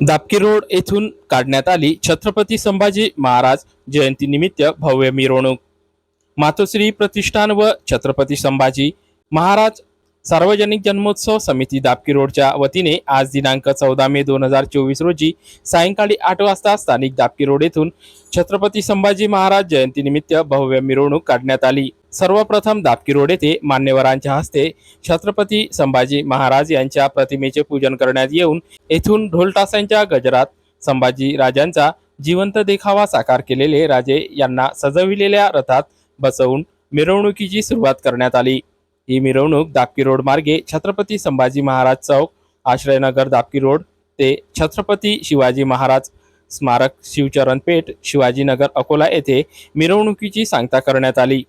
Dapki road येथून काढण्यात आली छत्रपती संभाजी महाराज जयंतीनिमित्त भव्य मिरवणूक. मातोश्री प्रतिष्ठान व छत्रपती संभाजी महाराज सार्वजनिक जन्मोत्सव समिती दापकी रोडच्या वतीने आज दिनांक चौदा मे दोन हजार चोवीस रोजी सायंकाळी आठ वाजता स्थानिक दापकी रोड येथून छत्रपती संभाजी महाराज जयंतीनिमित्त भव्य मिरवणूक काढण्यात आली. सर्वप्रथम दापकी रोड येथे मान्यवरांच्या हस्ते छत्रपती संभाजी महाराज यांच्या प्रतिमेचे पूजन करण्यात येऊन येथून ढोलटासांच्या गजरात संभाजी राजांचा जिवंत देखावा साकार केलेले राजे यांना सजविलेल्या रथात बसवून मिरवणुकीची सुरुवात करण्यात आली. ही मिरवणूक दापकी रोड मार्गे छत्रपती संभाजी महाराज चौक आश्रयनगर दापकी रोड ते छत्रपती शिवाजी महाराज स्मारक शिवचरण पेठ शिवाजीनगर अकोला येथे मिरवणुकीची सांगता करण्यात आली.